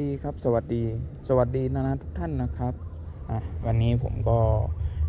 ดีครับ สวัสดี สวัสดีนานาทุกท่านนะครับอะวันนี้ผมก็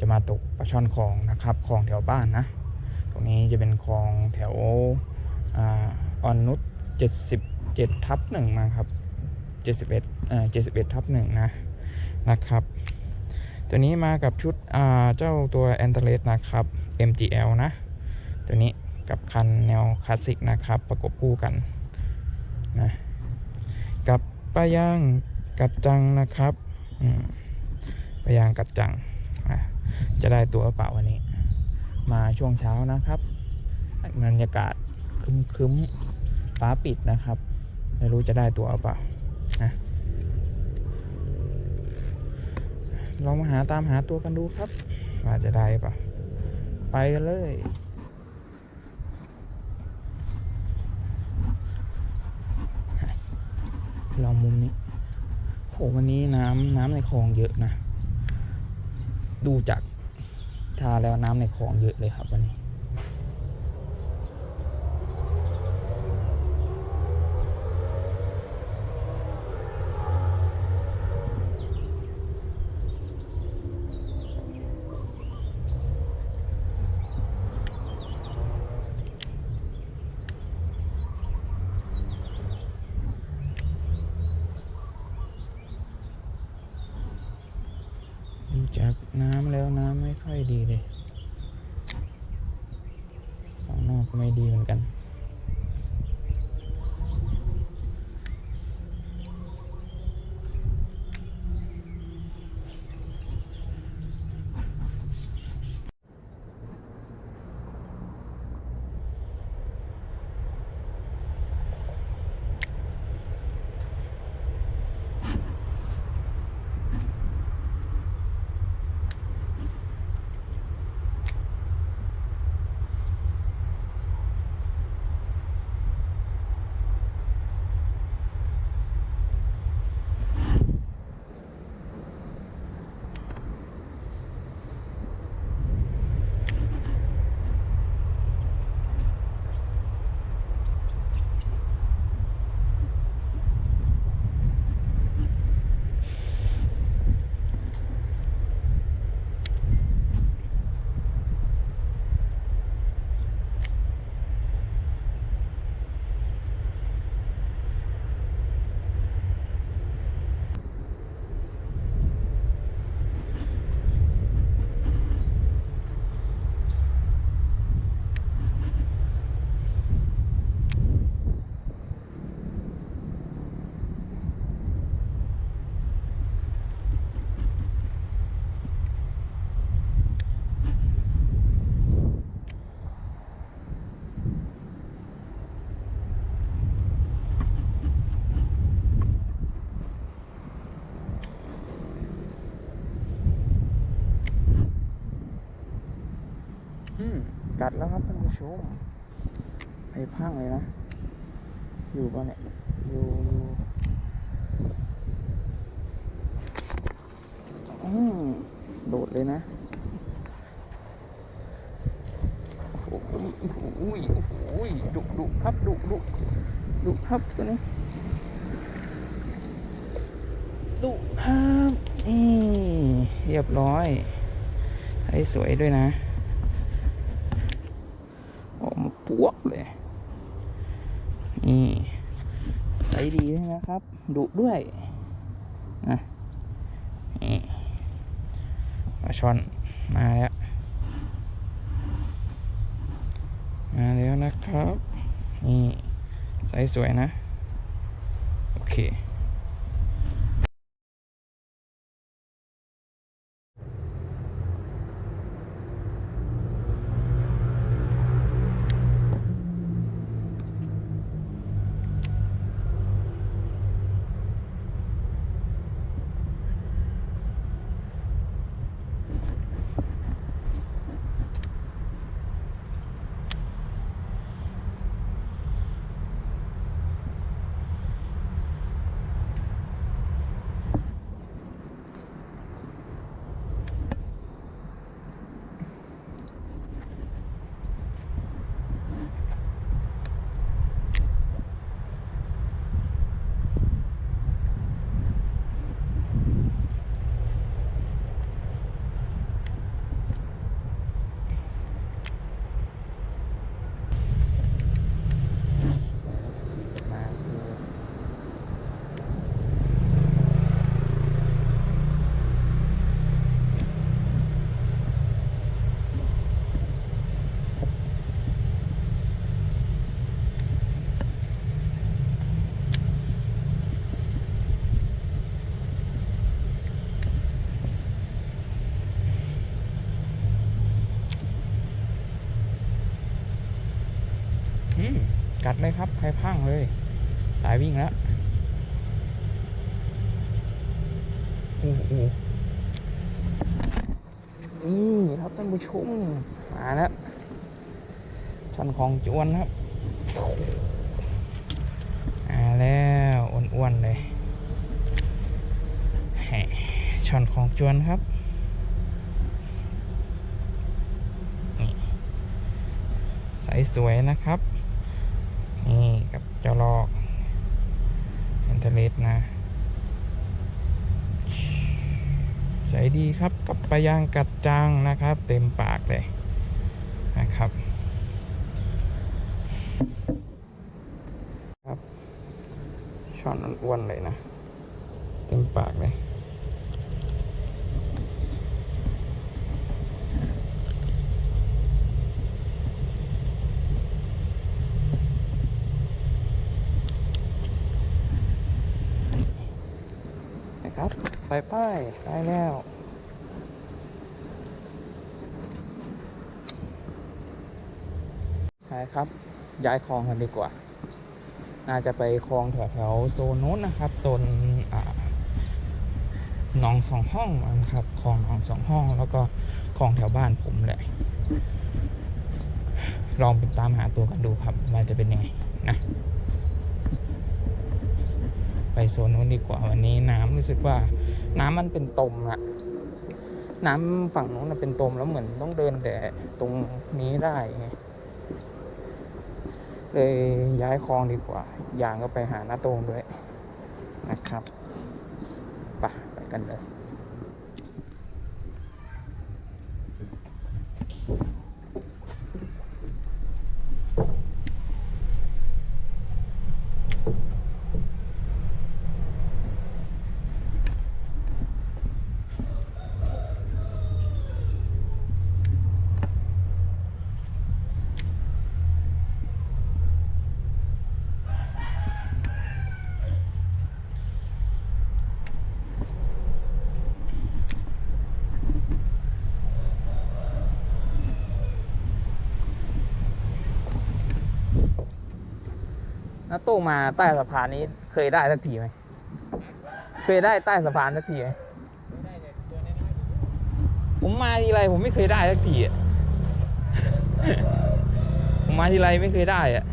จะมาตกปลาช่อนคลองนะครับคลองแถวบ้านนะ ตรงนี้จะเป็นคลองแถวอ่าอนนุช77ทับหนึ่งนะครับ71เอ่อ71ทับหนึ่งนะนะครับ ตัวนี้มากับชุดอ่าเจ้าตัว a n t e r e s นะครับ MGL นะ ตัวนี้กับคันแนวคลาสสิกนะครับ ประกบคู่กันนะ ปลายางกัดจังนะครับปลายางกัดจัง จะได้ตัวหรือเปล่าวันนี้ มาช่วงเช้านะครับบรรยากาศครึ้มๆฟ้าปิดนะครับ ไม่รู้จะได้ตัวหรือเปล่าลองมาหาตามหาตัวกันดูครับว่าจะได้เปะไปกันเลย ลองมุมนี้โหวันนี้น้ำน้ำในคลองเยอะนะ ดูจากทาแล้วน้ำในคลองเยอะเลยครับวันนี้ จากน้ำแล้วน้ำไม่ค่อยดีเลยข้างนอกก็ไม่ดีเหมือนกัน ชมไอ้พังเลยนะ อยู่ปะเนี่ยอยู่อยู่อืมโดดเลยนะโอ้โหโอ้ยโอ้ยดุดุครับดุดุดุครับตัวนี้ดุครับนี่เรียบร้อยใส่สวยด้วยนะ ออกมา ปวกเลย นี่ใสดีด้วยนะครับดุด้วยนะนี่ปลาช่อนมาแล้ว มาแล้วนะครับ นี่ใสสวยนะ โอเค อ กัดเลยครับใครพังเลย สายวิ่งแล้วอู้อู้นี่ครับท่านผู้ชมมาแล้วช่อนของจวนครับมาแล้วอ้วนๆเลยช่อนของจวนครับใสสวยนะครับ เจ้าลอกอินเทอร์เน็ตนะใสดีครับกับปลายางกัดจังนะครับ เต็มปากเลยนะครับครับช้อนอ้วนเลยนะ เต็มปากเลย นะครับ ไปป้ายได้แล้วไปครับ ย้ายคลองกันดีกว่า น่าจะไปคลองแถวแถวๆโซนนู้นนะครับ โซนหนองสองห้องนะครับ คลองหนองสองห้อง แล้วก็คลองแถวบ้านผมแหละ ลองไปตามหาตัวกันดูครับว่าจะเป็นยังไงนะไปโซนนู้นดีกว่าวันนี้น้ำรู้สึกว่า น้ำมันเป็นตมอะน้ำฝั่งนู้นเป็นตมแล้วเหมือนต้องเดินแต่ตรงนี้ได้ไงเลยย้ายคลองดีกว่า อย่างก็ไปหาหน้าตรงด้วยนะครับไปไปกันเลย ตู้มาใต้สะพานนี้เคยได้สักทีไหมเคยได้ใต้สะพานสักทีไหมผมมาทีไรผมไม่เคยได้สักทีอะผมมาทีไรไม่เคยได้อะ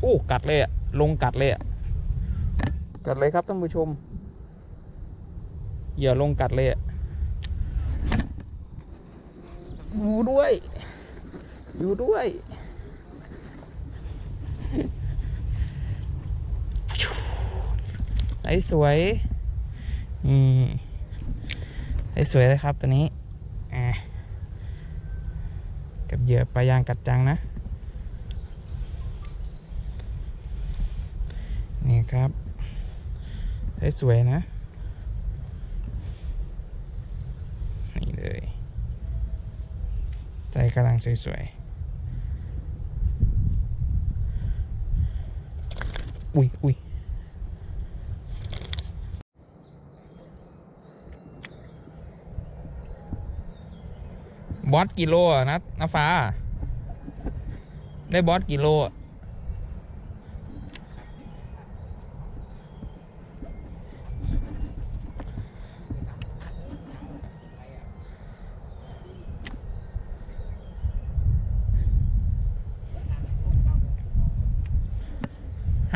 โอ้กัดเลยอะลงกัดเลยอะกัดเลยครับท่านผู้ชมอย่าลงกัดเลยอะอยู่ด้วย อยู่ด้วยไอ้สวย อืมไอ้สวยเลยครับตัวนี้อะกับเหยื่อปลายางกัดจังนะ นี่ ครับสวยนะ นี่เลย ใจกำลังสวยๆ อุ้ยอุ้ยบอสกิโลนะน้าฟ้า ได้บอสกิโลอะ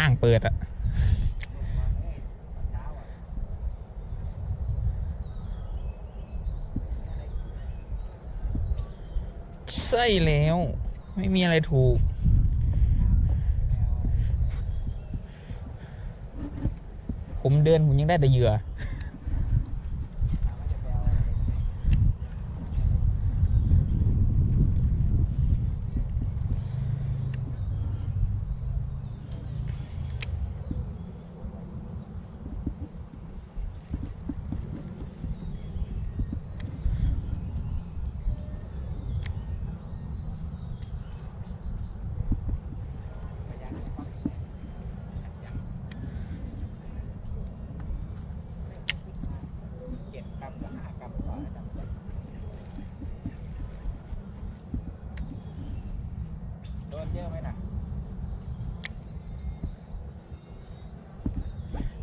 ห้างเปิดอะใช่แล้ว ไม่มีอะไรถูก ผมเดินผมยังได้แต่เหยื่อ เจ็ดกรัมกับห้ากรัมกว่าจำได้โดนเยอะไหมนะ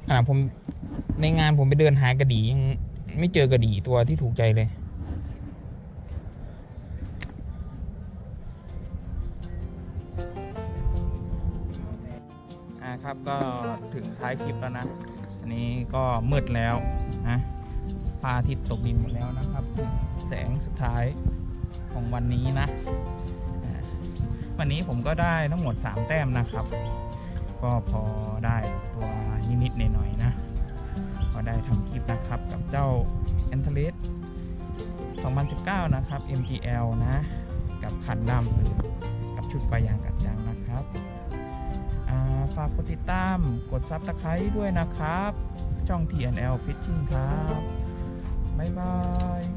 อ่าผมในงานผมไปเดินหากระดียังไม่เจอกระดีตัวที่ถูกใจเลยครับก็ถึงท้ายคลิปแล้วนะ อันนี้ก็มืดแล้วนะพระอาทิตย์ตกดินหมดแล้วนะครับ แสงสุดท้ายของวันนี้นะ วันนี้ผมก็ได้ทั้งหมด 3 แต้มนะครับ ก็พอได้ตัวนิดๆหน่อยๆนะก็ได้ทำคลิปนะครับกับเจ้า a n t e l e s 2019 นะครับ MGL นะ กับคันดำกับชุดปลายางกัดยางนะครับฝากกดติดตามกดซับสไครต์ด้วยนะครับ ช่อง TNL Fishing ครับ บ๊ายบาย